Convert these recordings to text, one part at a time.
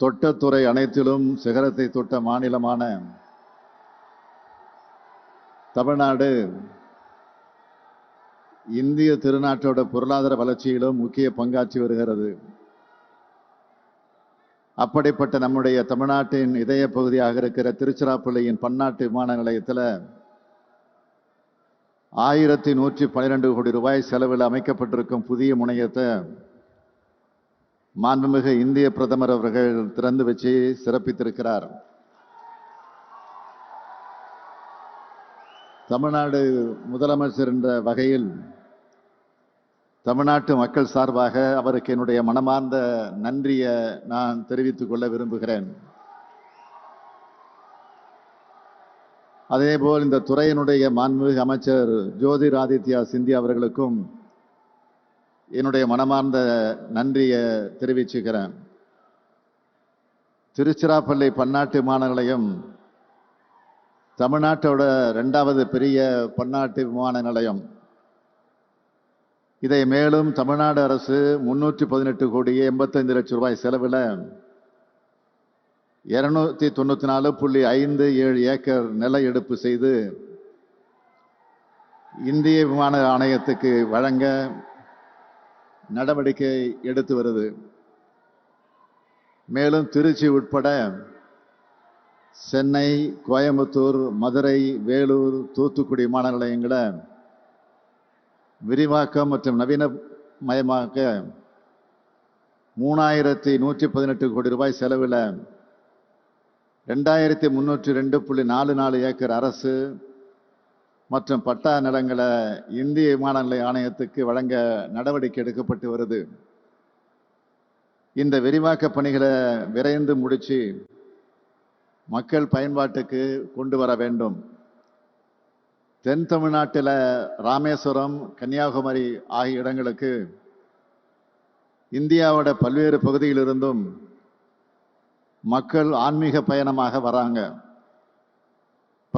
தொட்டத்துறை அனைத்திலும் சிகரத்தை தொட்ட மாநிலமான தமிழ்நாடு இந்திய திருநாட்டோட பொருளாதார வளர்ச்சியிலும் முக்கிய பங்காற்றி வருகிறது. அப்படிப்பட்ட நம்முடைய தமிழ்நாட்டின் இதய பகுதியாக இருக்கிற திருச்சிராப்பள்ளியின் பன்னாட்டு விமான நிலையத்தில் ஆயிரத்தி நூற்றி பன்னிரெண்டு கோடி ரூபாய் செலவில் அமைக்கப்பட்டிருக்கும் புதிய முனையத்தை மாண்புமிகு இந்திய பிரதமர் அவர்கள் திறந்து வச்சு சிறப்பித்திருக்கிறார். தமிழ்நாடு முதலமைச்சர் என்ற வகையில் தமிழ்நாட்டு மக்கள் சார்பாக அவருக்கு என்னுடைய மனமார்ந்த நன்றியை நான் தெரிவித்துக் கொள்ள விரும்புகிறேன். அதேபோல் இந்த துறையினுடைய மாண்புமிகு அமைச்சர் ஜோதிராதித்யா சிந்தியா அவர்களுக்கும் என்னுடைய மனமார்ந்த நன்றியை தெரிவிச்சுக்கிறேன். திருச்சிராப்பள்ளி பன்னாட்டு விமான நிலையம் தமிழ்நாட்டோட ரெண்டாவது பெரிய பன்னாட்டு விமான நிலையம் இதை மேலும் தமிழ்நாடு அரசு முன்னூற்றி பதினெட்டு கோடி எண்பத்தைந்து லட்சம் ரூபாய் செலவில் இருநூத்தி தொண்ணூற்றி நாலு புள்ளி ஐந்து ஏழு ஏக்கர் நில எடுப்பு செய்து இந்திய விமான ஆணையத்துக்கு வழங்க நடவடிக்கை எடுத்து வருது. மேலும் திருச்சி உட்பட சென்னை கோயம்புத்தூர் மதுரை வேலூர் தூத்துக்குடி விமான நிலையங்களை விரிவாக்கம் மற்றும் நவீனமயமாக்க மூணாயிரத்தி நூற்றி பதினெட்டு கோடி ரூபாய் செலவில் ரெண்டாயிரத்தி முன்னூற்றி ரெண்டு புள்ளி நாலு நாலு ஏக்கர் அரசு மற்றும் பட்டா நிலங்களை இந்திய விமான நிலைய ஆணையத்துக்கு வழங்க நடவடிக்கை எடுக்கப்பட்டு வருது. இந்த விரிவாக்க பணிகளை விரைந்து முடித்து மக்கள் பயன்பாட்டுக்கு கொண்டு வர வேண்டும். தென் தமிழ்நாட்டில் ராமேஸ்வரம் கன்னியாகுமரி ஆகிய இடங்களுக்கு இந்தியாவோட பல்வேறு பகுதியிலிருந்தும் மக்கள் ஆன்மீக பயணமாக வராங்க.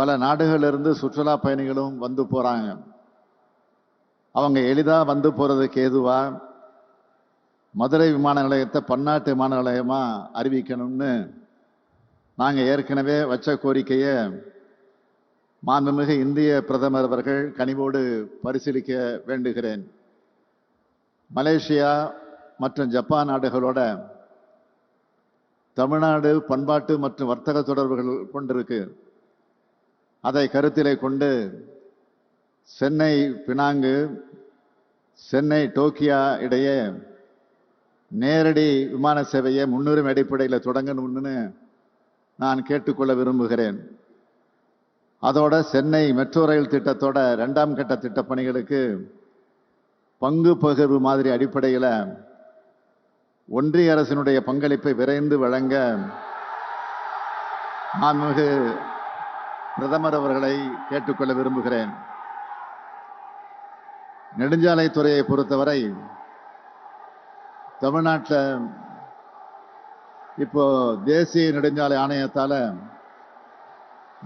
பல நாடுகளிலிருந்து சுற்றுலா பயணிகளும் வந்து போகிறாங்க அவங்க எளிதாக வந்து போகிறதுக்கு ஏதுவாக மதுரை விமான நிலையத்தை பன்னாட்டு விமான நிலையமாக அறிவிக்கணும்னு நாங்கள் ஏற்கனவே வச்ச கோரிக்கையை மாண்புமிகு இந்திய பிரதமர் அவர்கள் கனிவோடு பரிசீலிக்க வேண்டுகிறேன். மலேசியா மற்றும் ஜப்பான் நாடுகளோட தமிழ்நாடு பண்பாட்டு மற்றும் வர்த்தக தொடர்புகள் கொண்டிருக்கு. அதை கருத்திலே கொண்டு சென்னை பினாங்கு சென்னை டோக்கியா இடையே நேரடி விமான சேவையை முன்னுரிமை அடிப்படையில் தொடங்கணும்னு நான் கேட்டுக்கொள்ள விரும்புகிறேன். அதோட சென்னை மெட்ரோ ரயில் திட்டத்தோட ரெண்டாம் கட்ட திட்ட பணிகளுக்கு பங்கு பகிர்வு மாதிரி அடிப்படையில் ஒன்றிய அரசினுடைய பங்களிப்பை விரைந்து வழங்க மாண்புமிகு பிரதமர் அவர்களை கேட்டுக்கொள்ள விரும்புகிறேன். நெடுஞ்சாலைத்துறையை பொறுத்தவரை தமிழ்நாட்டில் இப்போ தேசிய நெடுஞ்சாலை ஆணையத்தால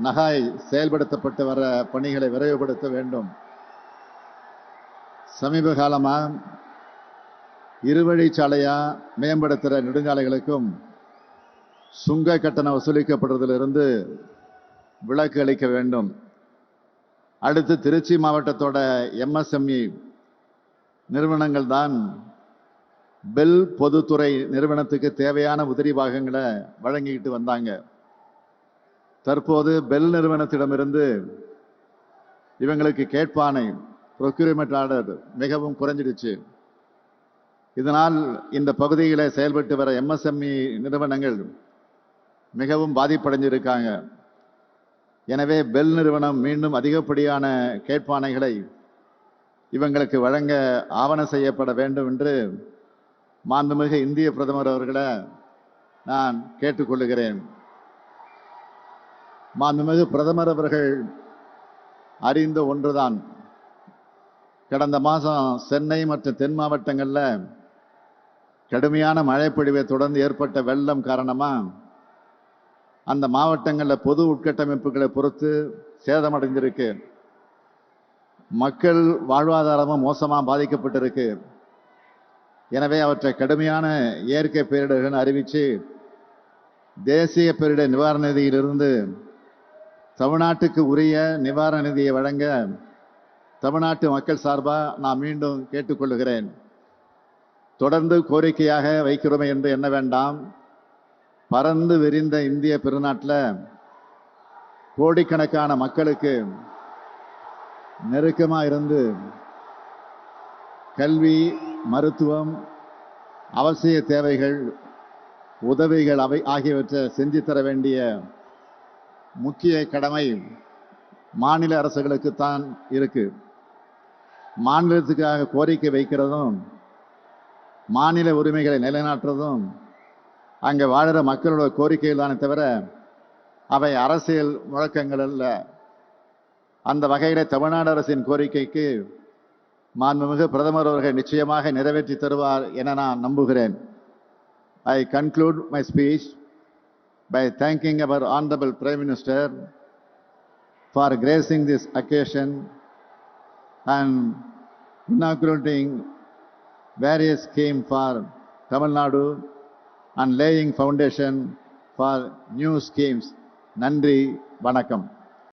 நகாய் செயல்படுத்தப்பட்டு வர பணிகளை விரைவுபடுத்த வேண்டும். சமீப காலமா இருவழிச்சாலையாக மேம்படுத்துகிற நெடுஞ்சாலைகளுக்கும் சுங்க கட்டணம் வசூலிக்கப்படுறதிலிருந்து விளக்கு அளிக்க வேண்டும். அடுத்து திருச்சி மாவட்டத்தோட எம்எஸ்எம்இ நிறுவனங்கள் தான் பெல் பொதுத்துறை நிறுவனத்துக்கு தேவையான உதிரி பாகங்களை வழங்கிக்கிட்டு வந்தாங்க. தற்போது பெல் நிறுவனத்திடமிருந்து இவங்களுக்கு கேட்பானை ப்ரொக்யூர்மெண்ட் ஆர்டர் மிகவும் குறைஞ்சிடுச்சு. இதனால் இந்த பகுதியில் செயல்பட்டு வர எம்எஸ்எம்இ நிறுவனங்கள் மிகவும் பாதிப்படைஞ்சிருக்காங்க. எனவே பெல் நிறுவனம் மீண்டும் அதிகப்படியான கேட்பானைகளை இவங்களுக்கு வழங்க ஆவணம் செய்யப்பட வேண்டும் என்று மாண்புமிகு இந்திய பிரதமர் அவர்களை நான் கேட்டுக்கொள்ளுகிறேன் மாண்புமிகு பிரதமர் அவர்கள் அறிந்த ஒன்றுதான். கடந்த மாதம் சென்னை மற்றும் தென் மாவட்டங்களில் கடுமையான மழைப்பொழிவை தொடர்ந்து ஏற்பட்ட வெள்ளம் காரணமாக அந்த மாவட்டங்களில் பொது உட்கட்டமைப்புகளை பொறுத்து சேதமடைஞ்சிருக்கு. மக்கள் வாழ்வாதாரமும் மோசமாக பாதிக்கப்பட்டிருக்கு. எனவே அவற்றை கடுமையான இயற்கை பேரிடர்கள் அறிவித்து தேசிய பேரிடர் நிவாரண நிதியிலிருந்து தமிழ்நாட்டுக்கு உரிய நிவாரண நிதியை வழங்க தமிழ்நாட்டு மக்கள் சார்பாக நான் மீண்டும் கேட்டுக்கொள்கிறேன். தொடர்ந்து கோரிக்கையாக வைக்கிறோமே என்று எண்ண வேண்டாம். பறந்து விரிந்த இந்திய பெருநாட்டில் கோடிக்கணக்கான மக்களுக்கு நெருக்கமாக இருந்து கல்வி மருத்துவம் அவசிய தேவைகள் உதவிகள் அவை ஆகியவற்றை செஞ்சு தர வேண்டிய முக்கிய கடமை மாநில அரசுகளுக்குத்தான் இருக்கு. மாநிலத்துக்காக கோரிக்கை வைக்கிறதும் மாநில உரிமைகளை நிலைநாட்டுறதும் அங்கே வாழுற மக்களோட கோரிக்கைகள் தானே தவிர அவை அரசியல் முழக்கங்கள் அல்ல. அந்த வகையில் தமிழ்நாடு அரசின் கோரிக்கைக்கு மாண்புமிகு பிரதமர் அவர்கள் நிச்சயமாக நிறைவேற்றி தருவார் என நான் நம்புகிறேன். I conclude my speech by thanking our honourable prime minister for gracing this occasion and inaugurating various schemes for Tamil Nadu and laying foundation for new schemes. நன்றி வணக்கம்